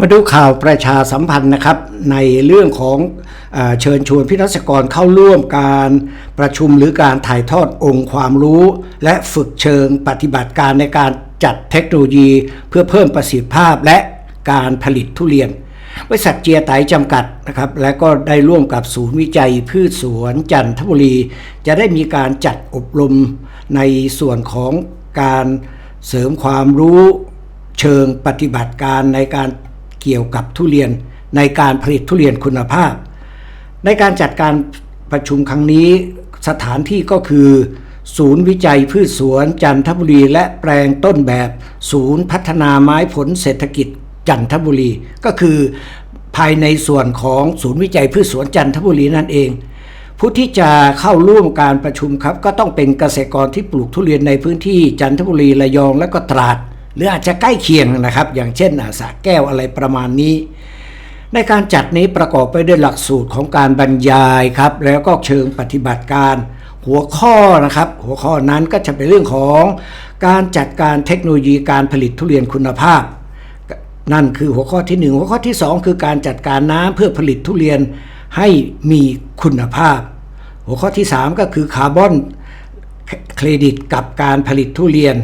มาดูข่าวประชาสัมพันธ์นะครับในเรื่องของเอเชิญชวนพิทักษกรเข้าร่วมการประชุมหรือการถ่ายทอดองค์ความรู้ และฝึกเชิงปฏิบัติการในการจัดเทคโนโลยี เพื่อเพิ่มประสิทธิภาพและการผลิตทุเรียน บริษัทเจียไตจำกัดนะครับและก็ได้ร่วมกับศูนย์วิจัยพืชสวนจันทบุรี จะได้มีการจัดอบรมในส่วนของการเสริมความรู้เชิงปฏิบัติการในการ เกี่ยวกับทุเรียนในการผลิตทุเรียนคุณภาพ ในการจัดการประชุมครั้งนี้สถานที่ก็คือ ศูนย์วิจัยพืชสวนจันทบุรีและแปลงต้นแบบ ศูนย์พัฒนาไม้ผลเศรษฐกิจจันทบุรี ก็คือภายในส่วนของศูนย์วิจัยพืชสวนจันทบุรีนั่นเอง ผู้ที่จะเข้าร่วมการประชุมครับ ก็ต้องเป็นเกษตรกรที่ปลูกทุเรียนในพื้นที่จันทบุรีระยองและก็ตราด หรืออาจจะใกล้เคียงนะครับ อย่างเช่นอาสระแก้วอะไรประมาณนี้ ในการจัดนี้ประกอบไปด้วยหลักสูตรของการบรรยายครับ แล้วก็เชิงปฏิบัติการ หัวข้อนะครับ หัวข้อนั้นก็จะเป็นเรื่องของการจัดการเทคโนโลยีการผลิตทุเรียนคุณภาพ นั่นคือหัวข้อที่หนึ่งหัวข้อที่สองคือการจัดการน้ำเพื่อผลิตทุเรียนให้มีคุณภาพ หัวข้อที่สามก็คือคาร์บอนเครดิตกับการผลิตทุเรียน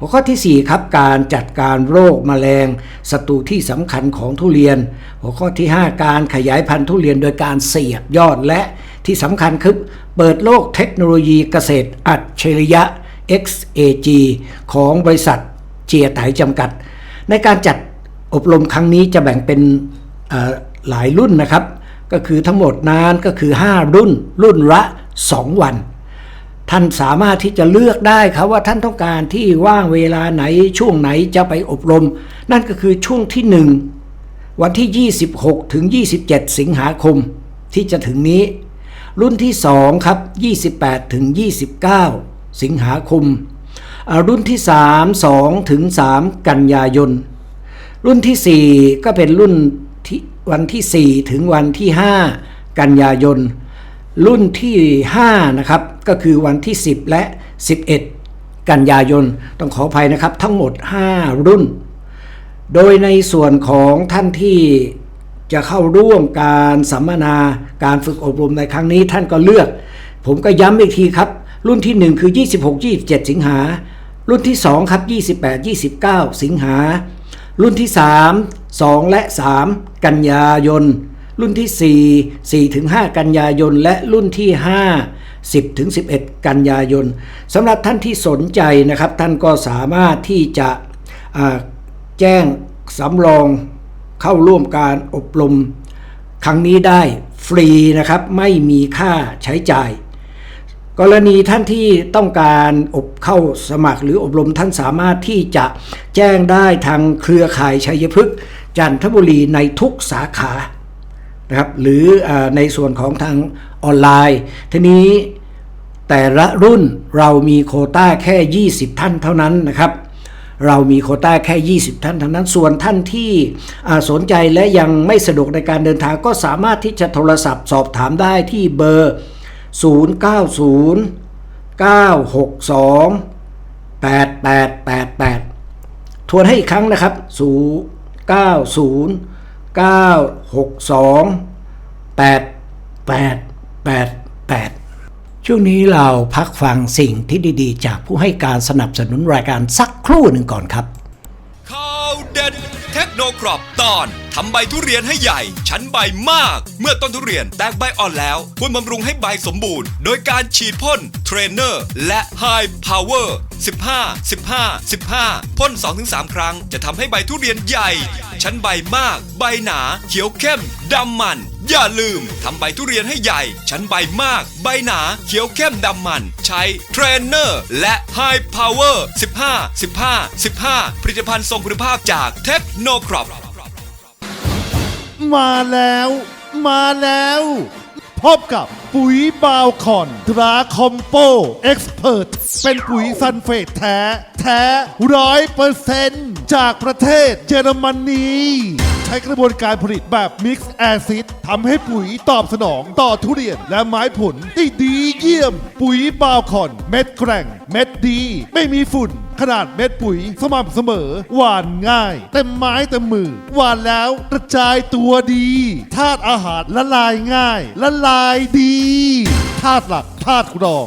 หัวข้อที่ 4 ครับ การจัดการโรคแมลงศัตรูที่สำคัญของทุเรียน หัวข้อที่ 5 การขยายพันธุ์ทุเรียนโดยการเสียบยอดและที่สำคัญคือเปิดโลกเทคโนโลยีเกษตรอัจฉริยะ XAG ของบริษัทเจียไตจำกัด ในการจัดอบรมครั้งนี้จะแบ่งเป็นหลายรุ่นนะครับ ก็คือทั้งหมดนั้นก็คือ 5 รุ่นรุ่นละ 2 วัน ท่านสามารถที่จะเลือกได้ครับว่าท่านต้องการที่ว่างเวลาไหนช่วงไหนจะไปอบรม นั่นก็คือช่วงที่ 1 วันที่ 26 ถึง 27 สิงหาคม ที่จะถึงนี้ รุ่นที่ 2 ครับ 28 ถึง 29 สิงหาคม รุ่นที่ 3 2 ถึง 3 กันยายน รุ่นที่ 4 ก็เป็นรุ่นที่วันที่ 4 ถึงวันที่ 5 กันยายน รุ่นที่ 5 นะครับ ก็คือวันที่ 10 และ 11 กันยายน ต้องขออภัยนะครับ ทั้งหมด 5 รุ่น โดยในส่วนของท่านที่จะเข้าร่วมการสัมมนาการฝึกอบรมในครั้งนี้ท่านก็เลือก ผมก็ย้ำอีกทีครับ รุ่นที่ 1 คือ 26-27 สิงหา รุ่นที่ 2 ครับ 28-29 สิงหา รุ่นที่ 3 2 และ 3 กันยายน รุ่นที่ 4 4ถึง5กันยายน และรุ่นที่ 5 10ถึง11 กันยายนสำหรับท่านที่สนใจนะครับ ท่านก็สามารถที่จะแจ้งสำรองเข้าร่วมการอบรม ครั้งนี้ได้ฟรีนะครับ ไม่มีค่าใช้จ่าย กรณีท่านที่ต้องการอบเข้าสมัครหรืออบรมท่านสามารถที่จะแจ้งได้ทางเครือข่ายชัยพฤกษ์จันทบุรีในทุกสาขานะครับหรืออในส่วนของทางออนไลน์ ทีนี้ แต่ละรุ่นเรามีโคต้าแค่ 20 ท่านเท่านั้นนะครับ เรามีโคต้าแค่ 20 ท่านเท่านั้น ส่วนท่านที่สนใจและยังไม่สะดวกในการเดินทางก็สามารถที่จะโทรศัพท์สอบถามได้ที่เบอร์ 090 962 8888 ทวนให้อีกครั้งนะครับ 090 962 8888 ช่วงนี้เราพักฟังสิ่งที่ดีๆ จากผู้ให้การสนับสนุนรายการสักครู่หนึ่งก่อนครับ ข่าวเด็ดเทคโนกรอบตอนทำใบทุเรียนให้ใหญ่ ชั้นใบมาก เมื่อต้นทุเรียนแตกใบอ่อนแล้วควรบำรุงให้ใบสมบูรณ์ โดยการฉีดพ่นเทรนเนอร์และ High Power 15 15 15 พ่น 2-3 ครั้ง จะทำให้ใบทุเรียนใหญ่ ชั้นใบมาก ใบหนา เขียวเข้มดำมัน อย่าลืมทำใบทุเรียนให้ใหญ่ ชั้นใบมาก ใบหนา เขียวเข้มดำมัน ใช้เทรนเนอร์ และ High Power 15 15 15 ผลิตภัณฑ์ทรงคุณภาพจากเทคโนกรอบมาแล้ว มาแล้ว พบกับปุ๋ยบาวคอนตราคอมโปเอ็กซ์เพรสเป็นปุ๋ยซันเฟตแท้ แท้ร้อยเปอร์เซนต์จากประเทศเยอรมนี ใช้กระบวนการผลิตแบบ Mix Acid ทำให้ปุ๋ยตอบสนองต่อทุเรียนและไม้ผลได้ดีเยี่ยม ปุ๋ยบาวคอน เม็ดแกร่ง เม็ดดี ไม่มีฝุ่น ขนาดเม็ดปุ๋ยสม่ำเสมอ หวานง่าย เต็มไม้เต็มมือ หวานแล้วกระจายตัวดีธาตุอาหารละลายง่าย ละลายดีธาตุหลักธาตุรอง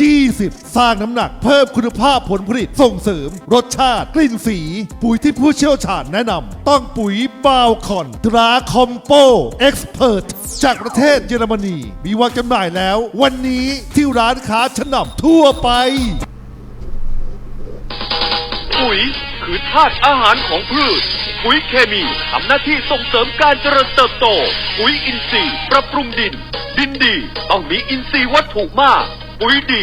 20 สร้างน้ำหนักเพิ่มคุณภาพผลผลิตส่งเสริม รสชาติ กลิ่นสี ปุ๋ยที่ผู้เชี่ยวชาญแนะนำต้องปุ๋ยบาวคอนตราคอมโปเอ็กซ์เพรสจากประเทศเยอรมนี มีวางจำหน่ายแล้ว วันนี้ที่ร้านค้าชั้นนำทั่วไป ปุ๋ยคือธาตุอาหารของพืช ปุ๋ยเคมีทำหน้าที่ส่งเสริมการเจริญเติบโต ปุ๋ยอินทรีย์ปรับปรุงดิน ดินดี ต้องมีอินทรีย์วัตถุมาก ปุ๋ยดี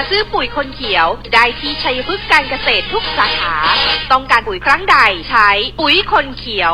ซื้อปุ๋ยคนเขียว ได้ที่ชัยพฤกษ์การเกษตรทุกสาขา ต้องการปุ๋ยครั้งใดใช้ปุ๋ยคนเขียว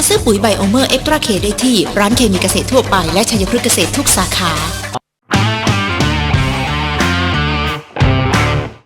ซื้อปุ๋ยไบโอเมอร์เอ็กตร้าเคได้ที่ร้านเคมีเกษตรทั่วไปและชัยพฤกษ์เกษตรทุกสาขา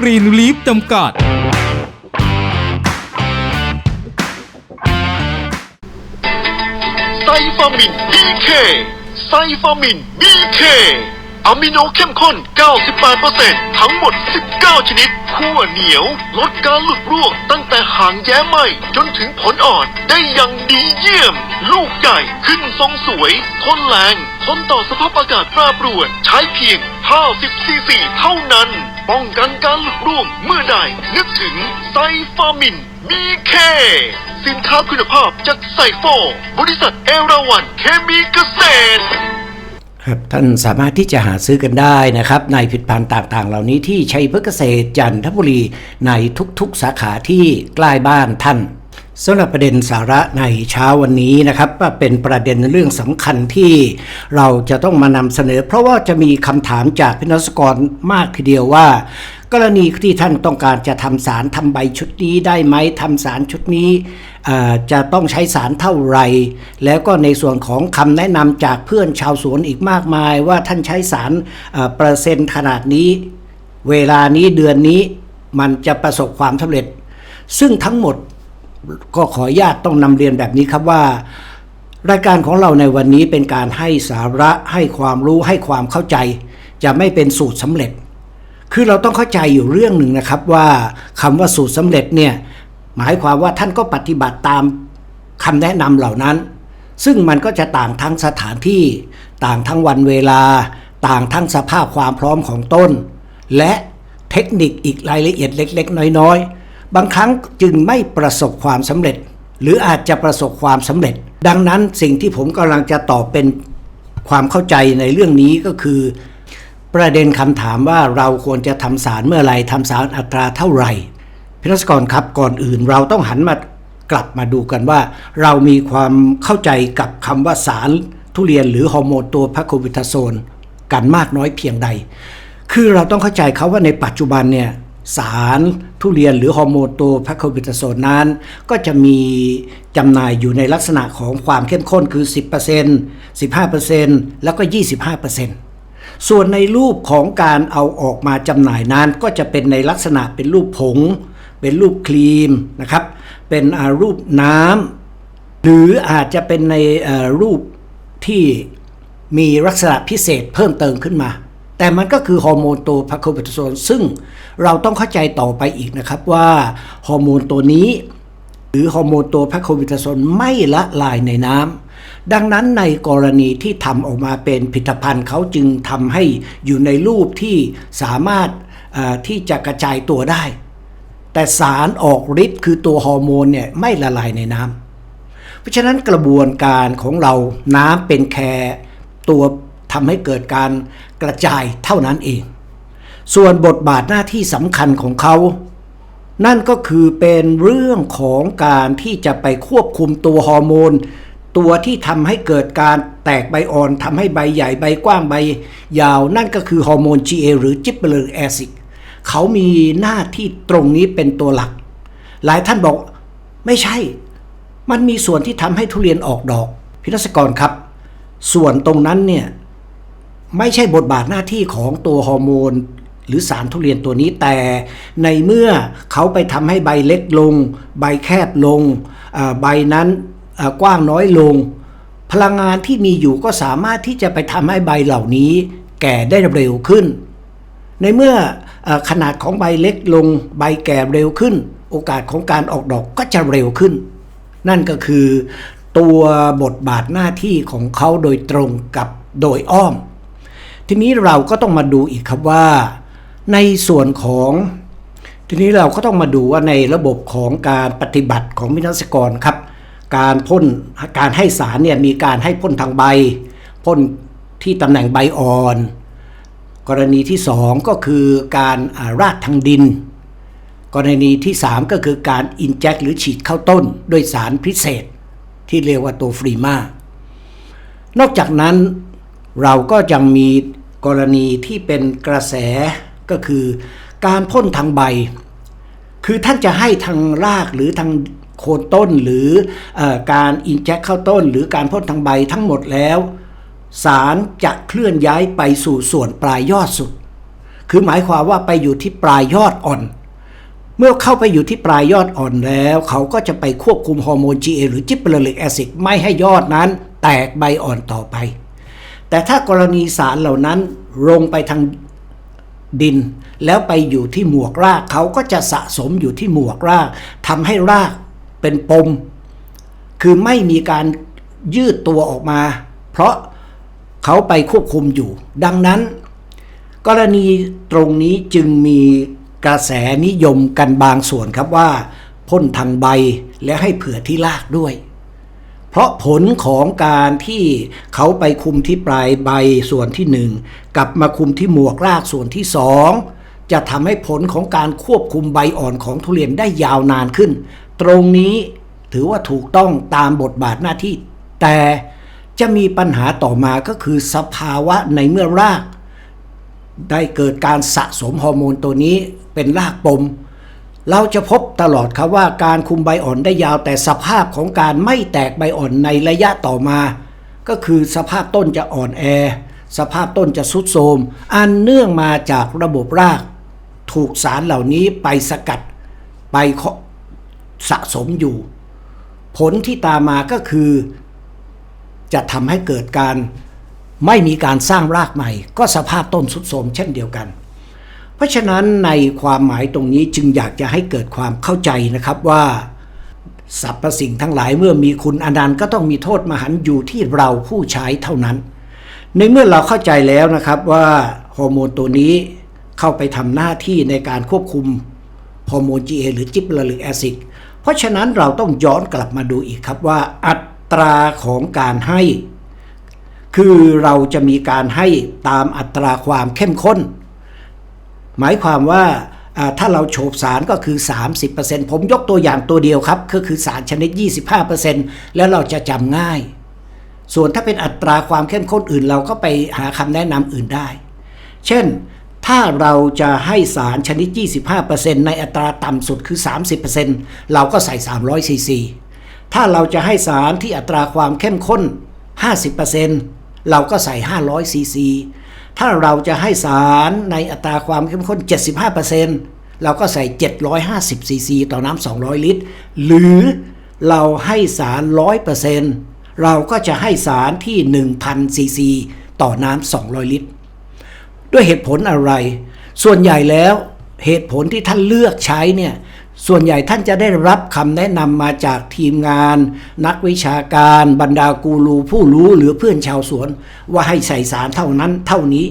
กรีนลีฟจำกัด ไซฟามิน BK ไซฟามิน BK อะมิโนเข้มข้น 98%ทั้งหมด 19 ชนิดขั้วเหนียว ลดการหลุดร่วงตั้งแต่หางแย้ไหมจนถึงผลอ่อนได้อย่างดีเยี่ยม ลูกใหญ่ขึ้นทรงสวย ทนแรง ทนต่อสภาพอากาศแปรปรวน ใช้เพียง 50ซีซีเท่านั้น ป้องกันการหลุดร่วงเมื่อใด นึกถึงไซฟามินบีเคสินค้าคุณภาพจากไซโฟบริษัทเอราวันเคมีเกษตรครับท่านสามารถที่จะหาซื้อกันได้นะครับ ในผลิตภัณฑ์ต่างๆ เหล่านี้ที่ชัยพฤกษเกษตรจันทบุรีในทุกๆสาขาที่ใกล้บ้านท่าน สำหรับประเด็นสาระในเช้าวันนี้นะครับเป็นประเด็นเรื่องสำคัญที่เราจะต้องมานำเสนอ เพราะว่าจะมีคำถามจากพินักกรมากทีเดียวว่า กรณีที่ท่านต้องการจะทำสารทำใบชุดนี้ได้ไหมทำสารชุดนี้จะต้องใช้สารเท่าไหร่แล้วก็ในส่วนของคำแนะนำจากเพื่อนชาวสวนอีกมากมาย ว่าท่านใช้สารเอ่อเปอร์เซ็นต์ขนาดนี้ เวลานี้เดือนนี้มันจะประสบความสำเร็จ ซึ่งทั้งหมด ก็ขออนุญาตต้องนำเรียนแบบนี้ครับว่า รายการของเราในวันนี้เป็นการให้สาระให้ความรู้ให้ความเข้าใจ จะไม่เป็นสูตรสำเร็จ คือเราต้องเข้าใจอยู่เรื่องหนึ่งนะครับว่าคำว่าสูตรสำเร็จเนี่ยหมายความว่าท่านก็ปฏิบัติตามคำแนะนำเหล่านั้น ซึ่งมันก็จะต่างทั้งสถานที่ ต่างทั้งวันเวลา ต่างทั้งสภาพความพร้อมของต้น และเทคนิคอีกรายละเอียดเล็ก ๆ น้อย ๆ บางครั้งจึงไม่ประสบความสำเร็จ หรืออาจจะประสบความสำเร็จ ดังนั้นสิ่งที่ผมกำลังจะตอบเป็นความเข้าใจในเรื่องนี้ก็คือ ประเด็นคำถามว่าเราควรจะทำสารเมื่อไหรทำสารอัตราเท่าไหร่พิรัศกรครับก่อนอื่นเราต้องหันมากลับมาดูกันว่า เรามีความเข้าใจกับคำว่าสารทุเรียนหรือฮอร์โมนตัวพาโควิตาโซนกันมากน้อยเพียงใด คือเราต้องเข้าใจเขาว่าในปัจจุบันเนี่ย สารทุเรียนหรือฮอร์โมนตัวพาโควิตาโซนนั้น ก็จะมีจำหน่ายอยู่ในลักษณะของความเข้มข้นคือ 10% 15%แล้วก็ 25%ส่วนในรูปของการเอาออกมาจำหน่ายนั้น ก็จะเป็นในลักษณะเป็นรูปผง เป็นรูปครีมนะครับ เป็นรูปน้ำหรืออาจจะเป็นในรูปที่มีลักษณะพิเศษเพิ่มเติมขึ้นมา แต่มันก็คือฮอร์โมนตัวพาโควิตาโซนซึ่งเราต้องเข้าใจต่อไปอีกนะครับว่าฮอร์โมนตัวนี้ หรือฮอร์โมนตัวพาโควิตาโซนไม่ละลายในน้ำดังนั้นในกรณีที่ทำออกมาเป็นผลิตภัณฑ์เขาจึงทำให้อยู่ในรูปที่สามารถที่จะกระจายตัวได้ แต่สารออกฤทธิ์คือตัวฮอร์โมนเนี่ยไม่ละลายในน้ำเพราะฉะนั้นกระบวนการของเราน้ำเป็นแค่ตัว ทำให้เกิดการกระจายเท่านั้นเอง ส่วนบทบาทหน้าที่สำคัญของเขา นั่นก็คือเป็นเรื่องของการที่จะไปควบคุมตัวฮอร์โมน ตัวที่ทำให้เกิดการแตกใบอ่อนทำให้ใบใหญ่ใบกว้างใบยาว นั่นก็คือฮอร์โมน GA หรือจิบเบลแอซิดเขามีหน้าที่ตรงนี้เป็นตัวหลัก หลายท่านบอกไม่ใช่ มันมีส่วนที่ทำให้ทุเรียนออกดอก พิรัศกรครับ ส่วนตรงนั้นเนี่ย ไม่ใช่บทบาทหน้าที่ของตัวฮอร์โมนหรือสารทุเรียนตัวนี้แต่ในเมื่อเขาไปทำให้ใบเล็กลง ใบแคบลง ใบนั้นกว้างน้อยลง พลังงานที่มีอยู่ก็สามารถที่จะไปทำให้ใบเหล่านี้ แก่ได้เร็วขึ้น ในเมื่ออขนาดของใบเล็กลง ใบแก่เร็วขึ้น โอกาสของการออกดอกก็จะเร็วขึ้น นั่นก็คือตัวบทบาทหน้าที่ของเขาโดยตรงกับโดยอ้อม ทีนี้เราก็ต้องมาดูอีกครับว่า ในส่วนของ ทีนี้เราก็ต้องมาดูว่าในระบบของการปฏิบัติของวินัสกรครับ การพ่นการให้สารเนี่ยมีการให้พ่นทางใบพ่นที่ตำแหน่งใบอ่อน กรณีที่ 2 ก็คือการาราดทางดิน กรณีที่ 3 ก็คือการอินเจคหรือฉีดเข้าต้นด้วยสารพิเศษ ที่เรียกว่าตัวฟรีมานอกจากนั้นเราก็ยังมี กรณีที่เป็นกระแสก็คือการพ่นทางใบ คือท่านจะให้ทางรากหรือทางโคนต้นหรืออการอินแจคเข้าต้น หรือการพ่นทางใบทั้งหมดแล้ว สารจะเคลื่อนย้ายไปสู่ส่วนปลายยอดสุด คือหมายความว่าไปอยู่ที่ปลายยอดอ่อน เมื่อเข้าไปอยู่ที่ปลายยอดอ่อนแล้ว เขาก็จะไปควบคุมฮอร์โมน GA หรือจิบเบลลิกแอซิดไม่ให้ยอดนั้น แตกใบอ่อนต่อไป แต่ถ้ากรณีสารเหล่านั้นลงไปทางดิน แล้วไปอยู่ที่หมวกรากเขาก็จะสะสมอยู่ที่หมวกรากทำให้รากเป็นปม คือไม่มีการยืดตัวออกมา เพราะเขาไปควบคุมอยู่ ดังนั้น กรณีตรงนี้จึงมีกระแสนิยมกันบางส่วนครับว่าพ่นทางใบและให้เผื่อที่รากด้วย เพราะผลของการที่เขาไปคุมที่ปลายใบส่วนที่หนึ่งกลับมาคุมที่หมวกรากส่วนที่สองจะทำให้ผลของการควบคุมใบอ่อนของทุเรียนได้ยาวนานขึ้น ตรงนี้ถือว่าถูกต้องตามบทบาทหน้าที่ แต่จะมีปัญหาต่อมาก็คือสภาวะในเมื่อราก ได้เกิดการสะสมฮอร์โมนตัวนี้เป็นรากปม เราจะพบตลอดครับว่าการคุมใบอ่อนได้ยาวแต่สภาพของการไม่แตกใบอ่อนในระยะต่อมา ก็คือสภาพต้นจะอ่อนแอ สภาพต้นจะสุดโทมอันเนื่องมาจากระบบราก ถูกสารเหล่านี้ไปสกัดไปสะสมอยู่ ผลที่ตามมาก็คือ จะทำให้เกิดการไม่มีการสร้างรากใหม่ ก็สภาพต้นสุดโทมเช่นเดียวกัน เพราะฉะนั้นในความหมายตรงนี้จึงอยากจะให้เกิดความเข้าใจนะครับว่าสรรพสิ่งทั้งหลายเมื่อมีคุณอนันต์ก็ต้องมีโทษมหันต์อยู่ที่เราผู้ใช้เท่านั้น ในเมื่อเราเข้าใจแล้วนะครับว่าฮอร์โมนตัวนี้เข้าไปทำหน้าที่ในการควบคุมฮอร์โมน GA หรือจิบลาริกแอซิดเพราะฉะนั้นเราต้องย้อนกลับมาดูอีกครับว่าอัตราของการให้ คือเราจะมีการให้ตามอัตราความเข้มข้น หมายความว่าถ้าเราโฉบสารก็คือ 30%ผมยกตัวอย่างตัวเดียวครับ ก็คือสารชนิด 25%แล้วเราจะจำง่าย ส่วนถ้าเป็นอัตราความเข้มข้นอื่นเราก็ไปหาคำแนะนำอื่นได้ เช่น ถ้าเราจะให้สารชนิด 25%ในอัตราต่ำสุดคือ 30%เราก็ใส่ 300ซีซีถ้าเราจะให้สารที่อัตราความเข้มข้น 50%เราก็ใส่ 500ซีซี ถ้าเราจะให้สารในอัตราความเข้มข้น 75%เราก็ใส่ 750ซีซีต่อน้ำ200 ลิตร หรือเราให้สาร 100%เราก็จะให้สารที่ 1,000ซีซีต่อน้ำ200 ลิตร ด้วยเหตุผลอะไร ส่วนใหญ่แล้วเหตุผลที่ท่านเลือกใช้เนี่ย ส่วนใหญ่ท่านจะได้รับคำแนะนำมาจากทีมงาน นักวิชาการบรรดากูรูผู้รู้หรือเพื่อนชาวสวน ว่าให้ใส่สารเท่านั้นเท่านี้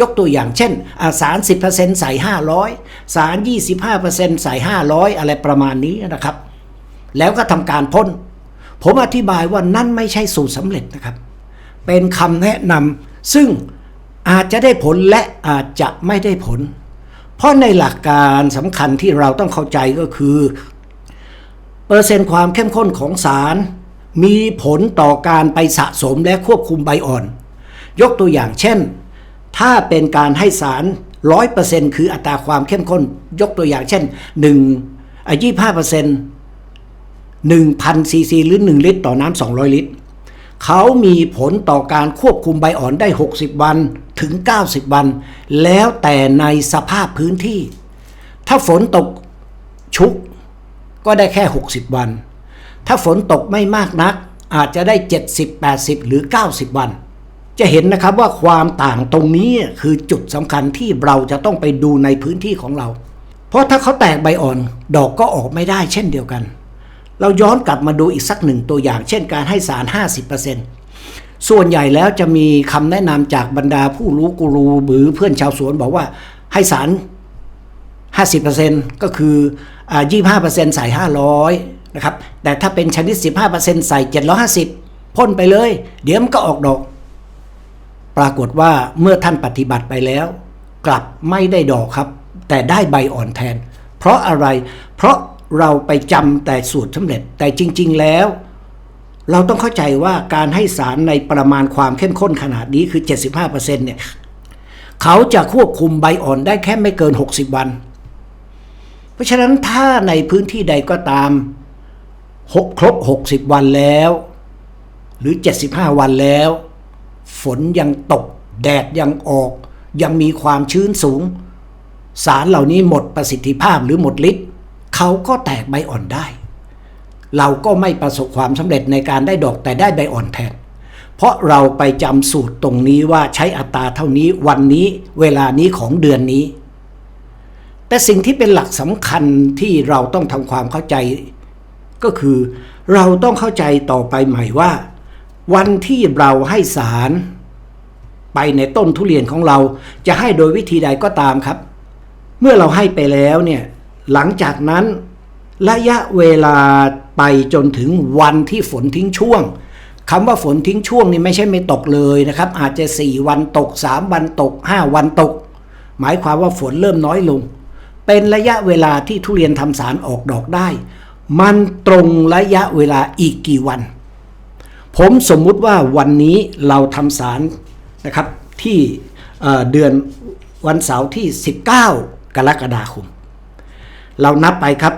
ยกตัวอย่างเช่นสาร 10%ใส่ 500 สาร 25%ใส่ 500 อะไรประมาณนี้นะครับ แล้วก็ทำการพ่นผมอธิบายว่านั่นไม่ใช่สูตรสำเร็จนะครับ เป็นคำแนะนำซึ่งอาจจะได้ผลและอาจจะไม่ได้ผล เพราะในหลักการสำคัญที่เราต้องเข้าใจก็คือ เปอร์เซ็นต์ความเข้มข้นของสาร มีผลต่อการไปสะสมและควบคุมใบอ่อน ยกตัวอย่างเช่น ถ้าเป็นการให้สาร 100%คืออัตราความเข้มข้น ยกตัวอย่างเช่น1อะ25% 1,000ซีซีหรือ 1 ลิตร ต่อน้ำ200 ลิตร เขามีผลต่อการควบคุมใบอ่อนได้ 60 วันถึง 90 วัน แล้วแต่ในสภาพพื้นที่ ถ้าฝนตกชุกก็ได้แค่ 60 วัน ถ้าฝนตกไม่มากนัก อาจจะได้ 70 80 หรือ 90 วัน จะเห็นนะครับว่าความต่างตรงนี้คือจุดสำคัญที่เราจะต้องไปดูในพื้นที่ของเรา เพราะถ้าเขาแตกใบอ่อนดอกก็ออกไม่ได้เช่นเดียวกัน เราย้อนกลับมาดูอีกสักหนึ่งตัวอย่าง เช่นการให้สาร 50%ส่วนใหญ่แล้วจะมีคำแนะนำจากบรรดาผู้รู้กูรูหรือเพื่อนชาวสวนบอกว่าให้สาร 50%ก็คือ25%ใส่ 500 นะครับ แต่ถ้าเป็นชนิด 15%ใส่ 750 พ่นไปเลย เดี๋ยวมันก็ออกดอก ปรากฏว่าเมื่อท่านปฏิบัติไปแล้ว กลับไม่ได้ดอกครับ แต่ได้ใบอ่อนแทน เพราะอะไร เพราะ เราไปจำแต่สูตรสำเร็จ แต่จริง ๆ แล้ว เราต้องเข้าใจว่าการให้สารในประมาณความเข้มข้นขนาดนี้คือ 75%เนี่ยเขาจะควบคุมใบอ่อนได้แค่ไม่เกิน 60 วัน เพราะฉะนั้นถ้าในพื้นที่ใดก็ตามครบ 60 วันแล้ว หรือ 75 วันแล้ว ฝนยังตก แดดยังออก ยังมีความชื้นสูง สารเหล่านี้หมดประสิทธิภาพหรือหมดฤทธิ์ เขาก็แตกใบอ่อนได้ เราก็ไม่ประสบความสำเร็จในการได้ดอกแต่ได้ใบอ่อนแทน เพราะเราไปจำสูตรตรงนี้ว่าใช้อัตราเท่านี้วันนี้เวลานี้ของเดือนนี้ แต่สิ่งที่เป็นหลักสำคัญที่เราต้องทำความเข้าใจ ก็คือ เราต้องเข้าใจต่อไปใหม่ว่า วันที่เราให้สารไปในต้นทุเรียนของเราจะให้โดยวิธีใดก็ตามครับ เมื่อเราให้ไปแล้วเนี่ย หลังจากนั้นระยะเวลาไปจนถึงวันที่ฝนทิ้งช่วงคำว่าฝนทิ้งช่วงนี่ไม่ใช่ไม่ตกเลยนะครับ อาจจะ 4 วันตก 3 วันตก 5 วันตก หมายความว่าฝนเริ่มน้อยลง เป็นระยะเวลาที่ทุเรียนทำสารออกดอกได้ มันตรงระยะเวลาอีกกี่วัน ผมสมมุติว่าวันนี้เราทำสารนะครับที่เเดือนวันเสาร์ที่ 19 กรกฎาคม เรานับไปครับ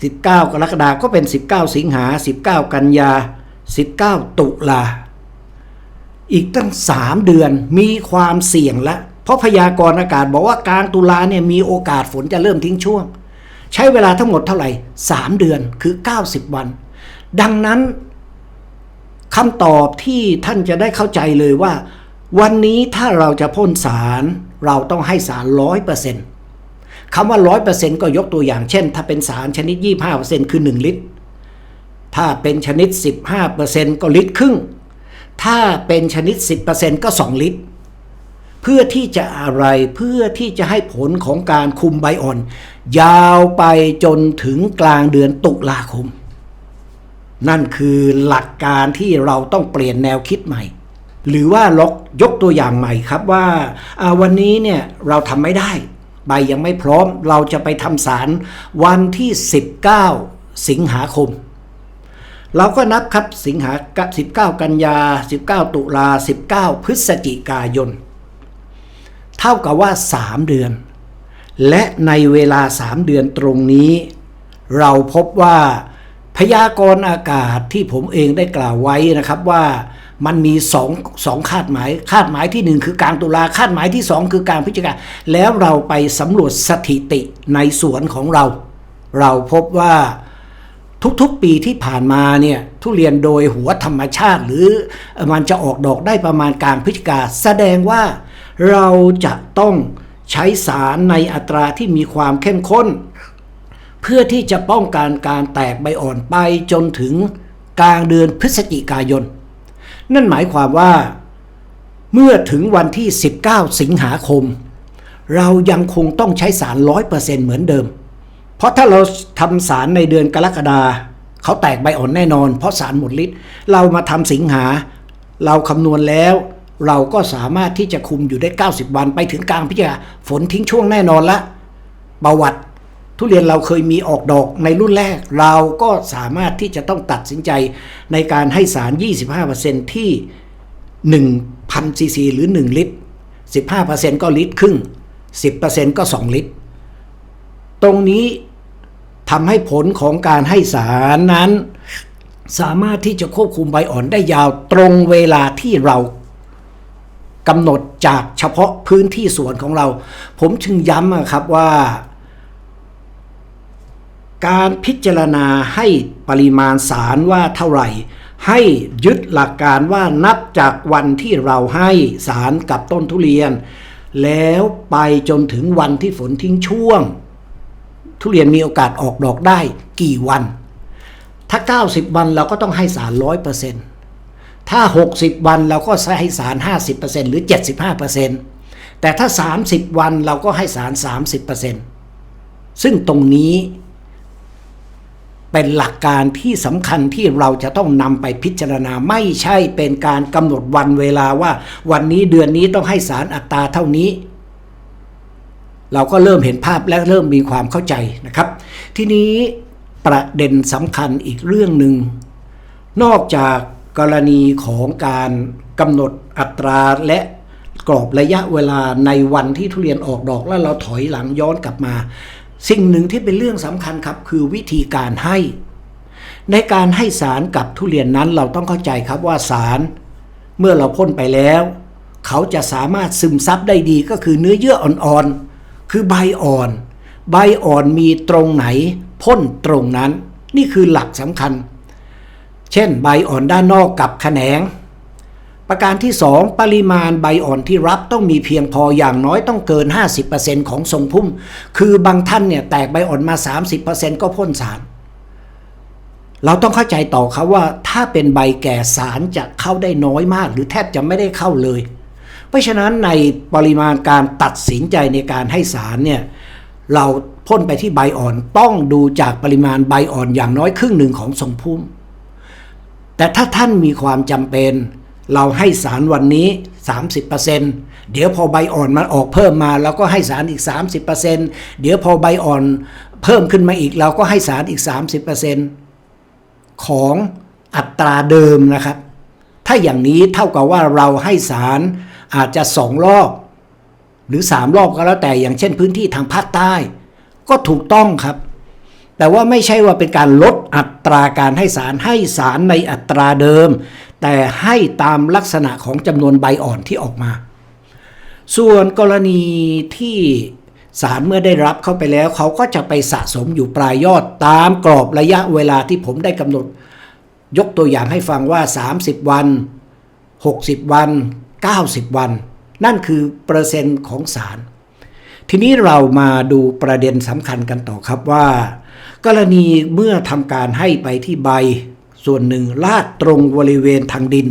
19 กรกฎาคมก็เป็น 19 สิงหา 19 กันยา 19 ตุลา อีกตั้ง 3 เดือนมีความเสี่ยงละ เพราะพยากรณ์อากาศบอกว่ากลางตุลาเนี่ยมีโอกาสฝนจะเริ่มทิ้งช่วง ใช้เวลาทั้งหมดเท่าไหร่ 3 เดือนคือ 90 วัน ดังนั้นคำตอบที่ท่านจะได้เข้าใจเลยว่า วันนี้ถ้าเราจะพ่นสารเราต้องให้สารร้อยเปอร์เซ็นต์ คำว่าร้อยเปอร์เซ็นต์ก็ยกตัวอย่างเช่น ถ้าเป็นสารชนิดยี่ห้าเปอร์เซ็นต์คือหนึ่งลิตร ถ้าเป็นชนิดสิบห้าเปอร์เซ็นต์ก็ลิตรครึ่ง ถ้าเป็นชนิดสิบเปอร์เซ็นต์ก็สองลิตร เพื่อที่จะอะไรเพื่อที่จะให้ผลของการคุมใบอ่อน ยาวไปจนถึงกลางเดือนตุลาคม นั่นคือหลักการที่เราต้องเปลี่ยนแนวคิดใหม่หรือว่าล็อกยกตัวอย่างใหม่ครับว่าวันนี้เนี่ยเราทำไม่ได้ ใบยังไม่พร้อม เราจะไปทำสารวันที่ 19 สิงหาคม เราก็นับครับสิงหา19 กันยา 19 ตุลา 19 พฤศจิกายน เท่ากับว่า 3 เดือน และในเวลา 3 เดือนตรงนี้ เราพบว่าพยากรณ์อากาศที่ผมเองได้กล่าวไว้นะครับว่า มันมีสองสองคาดหมาย คาดหมายที่หนึ่งคือกลางตุลาคาดหมายที่สองคือกลางพฤศจิกาแล้วเราไปสำรวจสถิติในสวนของเรา เราพบว่าทุกๆปีที่ผ่านมาเนี่ยทุเรียนโดยหัวธรรมชาติหรือมันจะออกดอกได้ประมาณกลางพฤศจิกาแสดงว่าเราจะต้องใช้สารในอัตราที่มีความเข้มข้น เพื่อที่จะป้องกันการแตกใบอ่อนไปจนถึงกลางเดือนพฤศจิกายน นั่นหมายความว่า เมื่อถึงวันที่ 19 สิงหาคม เรายังคงต้องใช้สาร100%เเหมือนเดิม เพราะถ้าเราทำสารในเดือนกรกฎาเขาแตกใบอ่อนแน่นอน เพราะสารหมดฤทธิ์เรามาทำสิงหา เราคำนวณแล้ว เราก็สามารถที่จะคุมอยู่ได้ 90 วันไปถึงกลางพฤศจิกาฝนทิ้งช่วงแน่นอนละประวัติ ทุเรียนเราเคยมีออกดอกในรุ่นแรก เราก็สามารถที่จะต้องตัดสินใจในการให้สาร 25%ที่ 1,000ซีซีหรือ 1 ลิตร 15%ก็ลิตรครึ่ง 10%ก็ 2 ลิตร ตรงนี้ทำให้ผลของการให้สารนั้น สามารถที่จะควบคุมใบอ่อนได้ยาวตรงเวลาที่เรากำหนดจากเฉพาะพื้นที่สวนของเรา ผมจึงย้ำอะครับว่า การพิจารณาให้ปริมาณสารว่าเท่าไหร่ ให้ยึดหลักการว่านับจากวันที่เราให้สารกับต้นทุเรียน แล้วไปจนถึงวันที่ฝนทิ้งช่วง ทุเรียนมีโอกาสออกดอกได้กี่วัน ถ้า 90 วันเราก็ต้องให้สาร 100%ถ้า 60 วันเราก็ให้สาร 50%หรือ 75%แต่ถ้า 30 วันเราก็ให้สาร 30%ซึ่งตรงนี้ เป็นหลักการที่สำคัญที่เราจะต้องนำไปพิจารณาไม่ใช่เป็นการกำหนดวันเวลาว่า วันนี้เดือนนี้ต้องให้สารอัตราเท่านี้ เราก็เริ่มเห็นภาพและเริ่มมีความเข้าใจนะครับ ทีนี้ประเด็นสำคัญอีกเรื่องหนึ่งนอกจากกรณีของการกำหนดอัตราและกรอบระยะเวลาในวันที่ทุเรียนออกดอกแล้วเราถอยหลังย้อนกลับมา สิ่งหนึ่งที่เป็นเรื่องสำคัญครับคือวิธีการให้ ในการให้สารกับทุเรียนนั้นเราต้องเข้าใจครับว่าสาร เมื่อเราพ่นไปแล้ว เขาจะสามารถซึมซับได้ดีก็คือเนื้อเยื่ออ่อนๆ คือใบอ่อน ใบอ่อนมีตรงไหน พ่นตรงนั้น นี่คือหลักสำคัญ เช่น ใบอ่อนด้านนอกกับแขนง ประการที่ 2 ปริมาณใบอ่อนที่รับต้องมีเพียงพออย่างน้อยต้องเกิน 50%ของทรงพุ่ม คือบางท่านเนี่ยแตกใบอ่อนมา 30%ก็พ่นสาร เราต้องเข้าใจต่อครับว่าถ้าเป็นใบแก่สารจะเข้าได้น้อยมาก หรือแทบจะไม่ได้เข้าเลย เพราะฉะนั้นในปริมาณการตัดสินใจในการให้สารเนี่ยเราพ่นไปที่ใบอ่อนต้องดูจากปริมาณใบอ่อนอย่างน้อยครึ่งหนึ่งของทรงพุ่ม แต่ถ้าท่านมีความจำเป็น เราให้สารวันนี้ 30%เดี๋ยวพอใบอ่อนมันออกเพิ่มมาเราก็ให้สารอีก 30%เดี๋ยวพอใบอ่อนเพิ่มขึ้นมาอีกเราก็ให้สารอีก 30%ของอัตราเดิมนะครับ ถ้าอย่างนี้เท่ากับว่าเราให้สารอาจจะสองรอบ หรือสามรอบก็แล้วแต่อย่างเช่นพื้นที่ทางภาคใต้ ก็ถูกต้องครับ แต่ว่าไม่ใช่ว่าเป็นการลดอัตราการให้สารให้สารในอัตราเดิม แต่ให้ตามลักษณะของจำนวนใบอ่อนที่ออกมา ส่วนกรณีที่สารเมื่อได้รับเข้าไปแล้วเขาก็จะไปสะสมอยู่ปลายยอดตามกรอบระยะเวลาที่ผมได้กำหนด ยกตัวอย่างให้ฟังว่า 30 วัน 60 วัน 90 วัน นั่นคือเปอร์เซ็นต์ของสาร ทีนี้เรามาดูประเด็นสำคัญกันต่อครับว่า กรณีเมื่อทำการให้ไปที่ใบ ส่วนหนึ่งลาดตรงบริเวณทางดิน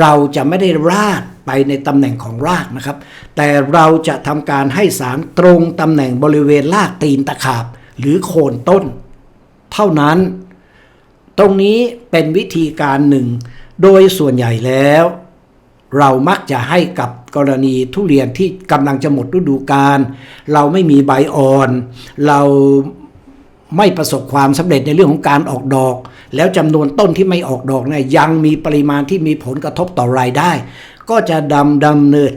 เราจะไม่ได้ราดไปในตำแหน่งของรากนะครับ แต่เราจะทำการให้สารตรงตำแหน่งบริเวณรากตีนตะขาบ หรือโคนต้น เท่านั้น ตรงนี้เป็นวิธีการหนึ่ง โดยส่วนใหญ่แล้ว เรามักจะให้กับกรณีทุเรียนที่กำลังจะหมดฤดูกาลเราไม่มีใบอ่อน เราไม่ประสบความสำเร็จในเรื่องของการออกดอก แล้วจำนวนต้นที่ไม่ออกดอกเนี่ยยังมีปริมาณที่มีผลกระทบต่อรายได้ ก็จะดำดำเนิน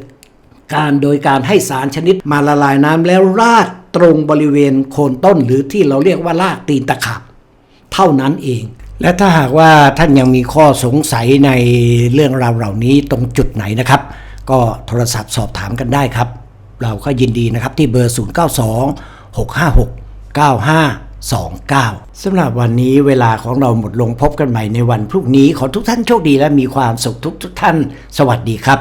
การโดยการให้สารชนิดมาละลายน้ำแล้วราดตรงบริเวณโคนต้นหรือที่เราเรียกว่าลากตีนตะขาบเท่านั้นเอง และถ้าหากว่าท่านยังมีข้อสงสัยในเรื่องราวเหล่านี้ตรงจุดไหนนะครับ ก็โทรศัพท์สอบถามกันได้ครับ เราก็ยินดีนะครับที่เบอร์ 092 656 29 สำหรับวันนี้เวลาของเราหมดลงพบกันใหม่ในวันพรุ่งนี้ ขอทุกท่านโชคดีและมีความสุขทุกทุกท่าน สวัสดีครับ